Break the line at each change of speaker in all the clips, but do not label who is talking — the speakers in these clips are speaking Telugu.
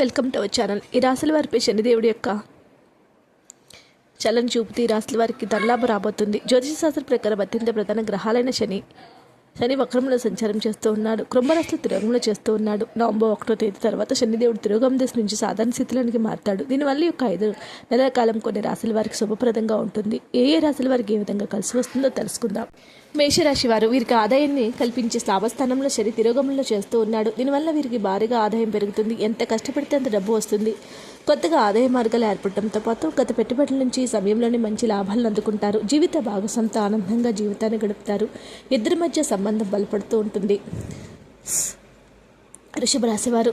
వెల్కమ్ టు అవర్ ఛానల్ ఈ రాశుల వారిపై శనిదేవుడి యొక్క చలన చూపుతూ ఈ రాశుల వారికి ధనలాభం రాబోతుంది. జ్యోతిష శాస్త్ర ప్రకారం అత్యంత ప్రధాన గ్రహాలైన శని శని వక్రంలో సంచారం చేస్తూ ఉన్నాడు. కుంభరాశులు తిరోగంలో చేస్తూ ఉన్నాడు. నవంబర్ ఒకటో తేదీ తర్వాత శనిదేవుడు తిరోగం దశ నుంచి సాధారణ స్థితిలోనికి మారుతాడు. దీనివల్ల యొక్క ఐదు నెలల కాలం కొన్ని రాశుల వారికి శుభప్రదంగా ఉంటుంది. ఏ ఏ రాశుల వారికి ఏ విధంగా కలిసి వస్తుందో తెలుసుకుందాం. మేషరాశి వారు వీరికి ఆదాయాన్ని కల్పించే లాభస్థానంలో శని తిరోగంలో చేస్తూ ఉన్నాడు. దీనివల్ల వీరికి భారీగా ఆదాయం పెరుగుతుంది. ఎంత కష్టపడితే అంత డబ్బు వస్తుంది. కొత్తగా ఆదాయ మార్గాలు ఏర్పడటంతో పాటు గత పెట్టుబడుల నుంచి ఈ సమయంలోనే మంచి లాభాలను అందుకుంటారు. జీవిత భాగస్వామితో ఆనందంగా జీవితాన్ని గడుపుతారు. ఇద్దరి మధ్య సంబంధం బలపడుతూ ఉంటుంది. వృషభ రాశివారు.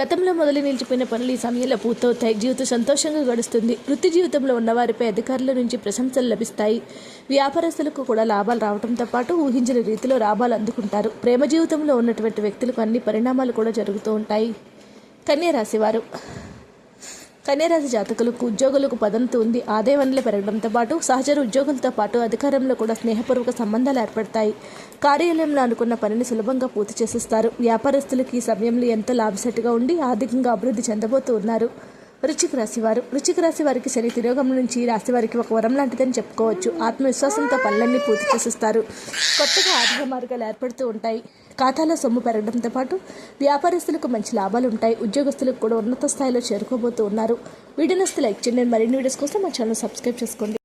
గతంలో మొదలు నిలిచిపోయిన పనులు ఈ సమయంలో పూర్తవుతాయి. జీవితం సంతోషంగా గడుస్తుంది. వృత్తి జీవితంలో ఉన్నవారిపై అధికారుల నుంచి ప్రశంసలు లభిస్తాయి. వ్యాపారస్తులకు కూడా లాభాలు రావడంతో పాటు ఊహించిన రీతిలో లాభాలు అందుకుంటారు. ప్రేమ జీవితంలో ఉన్నటువంటి వ్యక్తులకు అన్ని పరిణామాలు కూడా జరుగుతూ ఉంటాయి. కన్యా రాశివారు. కన్యరాశి జాతకులకు ఉద్యోగులకు పదంతు ఉంది ఆదాయ వనరులు పెరగడంతో పాటు సహచర ఉద్యోగులతో పాటు అధికారంలో కూడా స్నేహపూర్వక సంబంధాలు ఏర్పడతాయి. కార్యాలయంలో అనుకున్న పనిని సులభంగా పూర్తి చేసేస్తారు. వ్యాపారస్తులకు ఈ సమయంలో ఎంతో లాభసట్టుగా ఉండి ఆర్థికంగా అభివృద్ధి చెందబోతూ ఉన్నారు. వృచ్చిక రాశి వారు. వృచ్చిక రాశి వారికి శని తిరోగం నుంచి రాశి వారికి ఒక వరం లాంటిదని చెప్పుకోవచ్చు. ఆత్మవిశ్వాసంతో పనులన్నీ పూర్తి చేసేస్తారు. కొత్తగా ఆర్థిక మార్గాలు ఏర్పడుతూ ఉంటాయి. ఖాతాలో సొమ్ము పెరగడంతో పాటు వ్యాపారస్తులకు మంచి లాభాలు ఉంటాయి. ఉద్యోగస్తులకు కూడా ఉన్నత స్థాయిలో చేరుకోబోతూ ఉన్నారు. వీడియోస్ లైక్ చేయండి. మరిన్ని వీడియోస్ కోసం మా ఛానల్ సబ్స్క్రైబ్ చేసుకోండి.